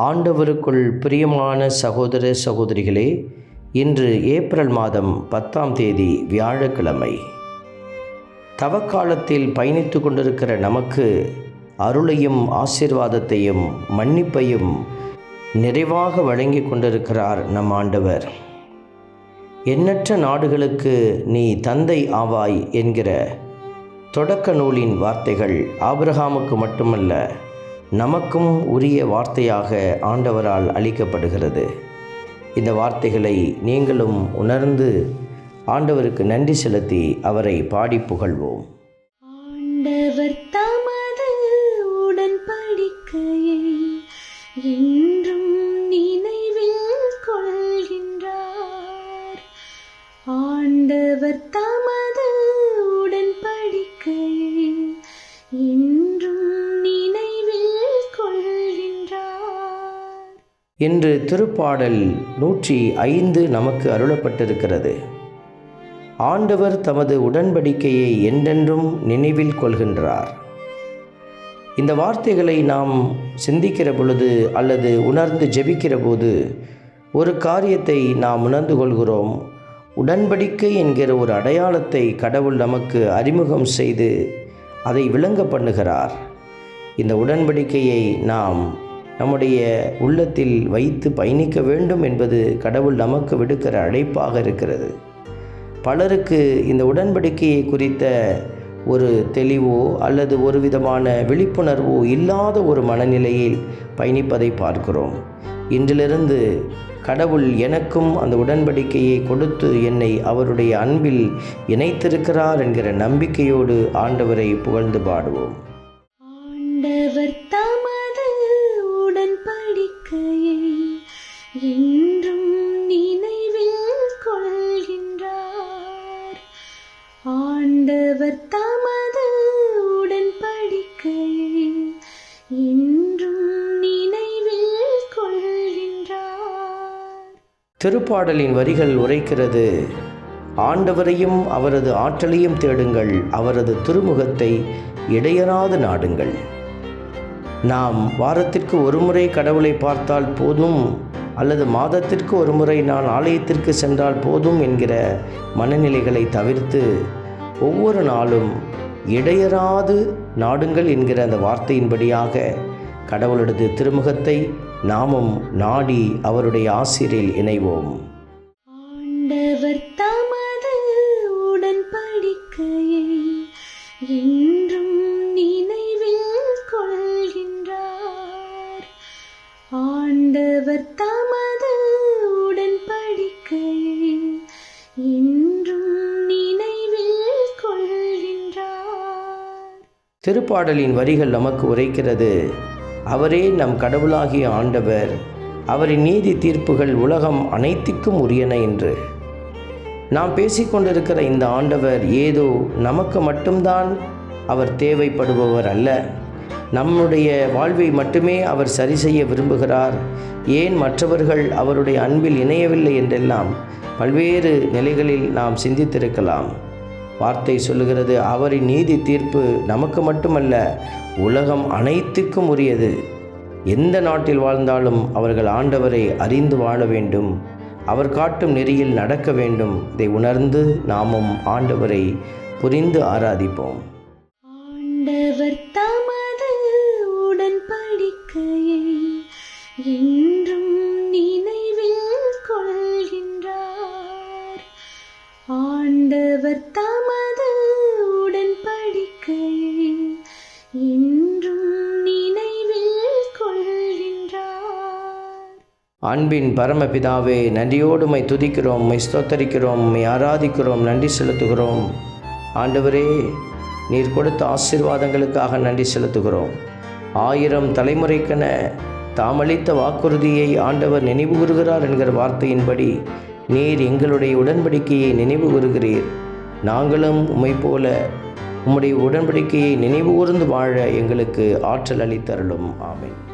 ஆண்டவருக்குள் பிரியமான சகோதர சகோதரிகளே இன்று ஏப்ரல் மாதம் பத்தாம் தேதி வியாழக்கிழமை. தவக்காலத்தில் பயணித்து கொண்டிருக்கிற நமக்கு அருளையும் ஆசீர்வாதத்தையும் மன்னிப்பையும் நிறைவாக வழங்கி கொண்டிருக்கிறார் நம் ஆண்டவர். எண்ணற்ற நாடுகளுக்கு நீ தந்தை ஆவாய் என்கிற தொடக்க நூலின் வார்த்தைகள் ஆபிரகாமுக்கு மட்டுமல்ல நமக்கும் உரிய வார்த்தையாக ஆண்டவரால் அளிக்கப்படுகிறது. இந்த வார்த்தைகளை நீங்களும் உணர்ந்து ஆண்டவருக்கு நன்றி செலுத்தி அவரை பாடி புகழ்வோம். இன்று திருப்பாடல் நூற்றி ஐந்து நமக்கு அருளப்பட்டிருக்கிறது. ஆண்டவர் தமது உடன்படிக்கையை என்றென்றும் நினைவில் கொள்கின்றார். இந்த வார்த்தைகளை நாம் சிந்திக்கிற பொழுது அல்லது உணர்ந்து ஜெபிக்கிற போது ஒரு காரியத்தை நாம் உணர்ந்து கொள்கிறோம். உடன்படிக்கை என்கிற ஒரு அடையாளத்தை கடவுள் நமக்கு அறிமுகம் செய்து அதை விளங்க பண்ணுகிறார். இந்த உடன்படிக்கையை நாம் நம்முடைய உள்ளத்தில் வைத்து பயணிக்க வேண்டும் என்பது கடவுள் நமக்கு விடுக்கிற அழைப்பாக இருக்கிறது. பலருக்கு இந்த உடன்படிக்கையை குறித்த ஒரு தெளிவோ அல்லது ஒரு விதமான விழிப்புணர்வோ இல்லாத ஒரு மனநிலையில் பயணிப்பதை பார்க்கிறோம். இன்றிலிருந்து கடவுள் எனக்கும் அந்த உடன்படிக்கையை கொடுத்து என்னை அவருடைய அன்பில் இணைத்திருக்கிறார் என்கிற நம்பிக்கையோடு ஆண்டவரை புகழ்ந்து பாடுவோம். திருப்பாடலின் வரிகள் உரைக்கிறது. ஆண்டவரையும் அவரது ஆற்றலையும் தேடுங்கள். அவரது திருமுகத்தை இடையறாது நாடுங்கள். நாம் வாரத்திற்கு ஒருமுறை கடவுளை பார்த்தால் போதும் அல்லது மாதத்திற்கு ஒருமுறை நான் ஆலயத்திற்கு சென்றால் போதும் என்கிற மனநிலைகளை தவிர்த்து ஒவ்வொரு நாளும் இடையறாது நாடுங்கள் என்கிற அந்த வார்த்தையின்படியாக கடவுளது திருமுகத்தை நாமும் நாடி அவருடைய ஆசிரியில் இணைவோம். ஆண்டவர் தமது உடன்படிக்கையை என்றும் நினைவில் கொள்கின்றார். ஆண்டவர் தமது உடன்படிக்கையை என்றும் நினைவில் கொள்கின்றார். திருப்பாடலின் வரிகள் நமக்கு உரைக்கிறது. அவரே நம் கடவுளாகிய ஆண்டவர். அவரின் நீதி தீர்ப்புகள் உலகம் அனைத்துக்கும் உரியன என்று. நாம் பேசிக்கொண்டிருக்கிற இந்த ஆண்டவர் ஏதோ நமக்கு மட்டும்தான் அவர் தேவைப்படுபவர் அல்ல. நம்முடைய வாழ்வை மட்டுமே அவர் சரி செய்ய விரும்புகிறார். ஏன் மற்றவர்கள் அவருடைய அன்பில் இணையவில்லை என்றெல்லாம் பல்வேறு நிலைகளில் நாம் சிந்தித்திருக்கலாம். வார்த்தை சொல்லுகிறது அவரின் நீதி தீர்ப்பு நமக்கு மட்டுமல்ல உலகம் அனைத்துக்கும் உரியது. எந்த நாட்டில் வாழ்ந்தாலும் அவர்கள் ஆண்டவரை அறிந்து வாழ வேண்டும். அவர் காட்டும் நெறியில் நடக்க வேண்டும். இதை உணர்ந்து நாமும் ஆண்டவரை புரிந்து ஆராதிப்போம். ஆண்டவர் தமது உடன்படிக்கையை அன்பின் பரமபிதாவே நன்றியோடு மை துதிக்கிறோம் மை ஸ்தோத்தரிக்கிறோம் மை ஆராதிக்கிறோம் நன்றி செலுத்துகிறோம். ஆண்டவரே நீர் கொடுத்த ஆசீர்வாதங்களுக்காக நன்றி செலுத்துகிறோம். ஆயிரம் தலைமுறைக்கென தாமளித்த வாக்குறுதியை ஆண்டவர் நினைவு கூறுகிறார் என்கிற வார்த்தையின்படி நீர் எங்களுடைய உடன்படிக்கையை நினைவு கூறுகிறீர். நாங்களும் உம்மை போல உம்முடைய உடன்படிக்கையை நினைவு கூர்ந்து வாழ எங்களுக்கு ஆற்றல் அளித்தருளும். ஆமேன்.